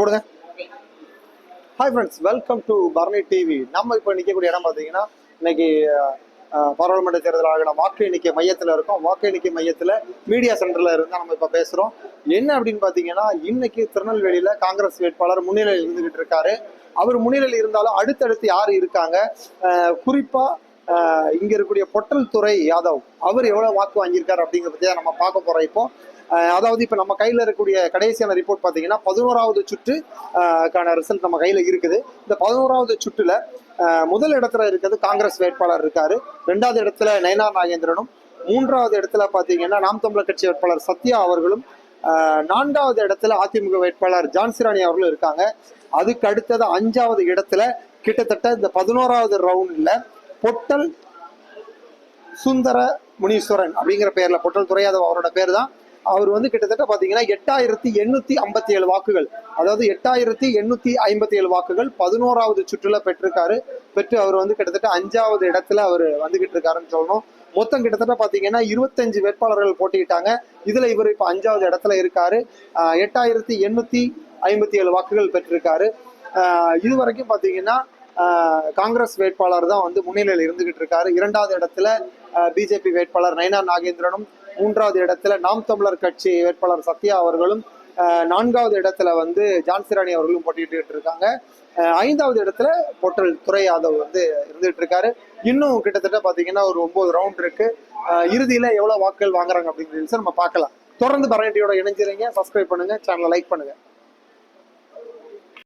போடுங்க. Hi friends welcome to பர்னி TV நம்ம இப்போ நிற்கக்கூடிய இடம் பார்த்தீங்கன்னா இன்னைக்கு பாராளுமன்ற தேர்தல் ஆகின வாக்கு எண்ணிக்கை மையத்தில் இருக்கோம். வாக்கு எண்ணிக்கை மையத்தில் மீடியா சென்டரில் இருந்தால் நம்ம இப்போ பேசுகிறோம் என்ன அப்படின்னு பார்த்தீங்கன்னா இன்னைக்கு திருநெல்வேலியில் காங்கிரஸ் வேட்பாளர் முன்னிலையில் இருந்துகிட்டு இருக்காரு. அவர் முன்னிலையில் இருந்தாலும் அடுத்தடுத்து யார் இருக்காங்க? குறிப்பாக குறிப்பா இங்க இருக்கக்கூடிய பொட்டல் துறை யாதவ். அவர் எவ்வளவு வாக்கு வாங்கியிருக்காரு அப்படிங்கிறத பத்தி தான் நம்ம பார்க்க போறோம் இப்போ. அதாவது இப்போ நம்ம கையில் இருக்கக்கூடிய கடைசியான ரிப்போர்ட் பார்த்தீங்கன்னா பதினோராவது சுற்று கான ரிசல்ட் நம்ம கையில் இருக்குது. இந்த பதினோராவது சுற்றுல முதல் இடத்துல இருக்கிறது காங்கிரஸ் வேட்பாளர் இருக்காரு. ரெண்டாவது இடத்துல நயனா நாகேந்திரனும் மூன்றாவது இடத்துல பார்த்தீங்கன்னா நாம் தமிழர் கட்சி வேட்பாளர் சத்யா அவர்களும் நான்காவது இடத்துல அதிமுக வேட்பாளர் ஜான்சிராணி அவர்களும் இருக்காங்க. அதுக்கு அடுத்தது அஞ்சாவது இடத்துல கிட்டத்தட்ட இந்த பதினோராவது ரவுண்ட்ல பொட்டல் சுந்தர முனீஸ்வரன் அப்படிங்கிற பேர்ல பொட்டல் துறையாதவ அவரோட பேர் தான் அவர் வந்து கிட்டத்தட்ட பார்த்தீங்கன்னா எட்டாயிரத்தி எண்ணூற்றி ஐம்பத்தி ஏழு வாக்குகள். அதாவது எட்டாயிரத்தி எண்ணூத்தி ஐம்பத்தி ஏழு வாக்குகள் பதினோராவது சுற்றுல பெற்றிருக்காரு. பெற்று அவர் வந்து கிட்டத்தட்ட அஞ்சாவது இடத்துல அவர் வந்துகிட்டு இருக்காருன்னு சொல்லணும். மொத்தம் கிட்டத்தட்ட பார்த்தீங்கன்னா இருபத்தஞ்சு வேட்பாளர்கள் போட்டியிட்டாங்க. இதுல இவர் இப்போ அஞ்சாவது இடத்துல இருக்காரு. எட்டாயிரத்தி எண்ணூத்தி ஐம்பத்தி ஏழு வாக்குகள் பெற்றிருக்காரு. இது வரைக்கும் பார்த்தீங்கன்னா காங்கிரஸ் வேட்பாளர் தான் வந்து முன்னிலையில் இருந்துகிட்டு இருக்காரு. இரண்டாவது இடத்துல பிஜேபி வேட்பாளர் நயனா நாகேந்திரனும் மூன்றாவது இடத்துல நாம் தமிழர் கட்சி வேட்பாளர் சத்யா அவர்களும் நான்காவது இடத்துல வந்து ஜான்சிராணி அவர்களும் போட்டிட்டு இருக்காங்க. ஐந்தாவது இடத்துல பொட்டல் துறை யாதவ் வந்து இருந்துட்டு இருக்காரு. இன்னும் கிட்டத்தட்ட பாத்தீங்கன்னா ஒரு ஒன்பது ரவுண்ட் இருக்கு. இறுதியில எவ்வளவு வாக்குகள் வாங்குறாங்க அப்படிங்கிறது நம்ம பார்க்கலாம். தொடர்ந்து பரணிட்டியோட இணைஞ்சிருங்க. சப்ஸ்கிரைப் பண்ணுங்க. சேனலை லைக் பண்ணுங்க.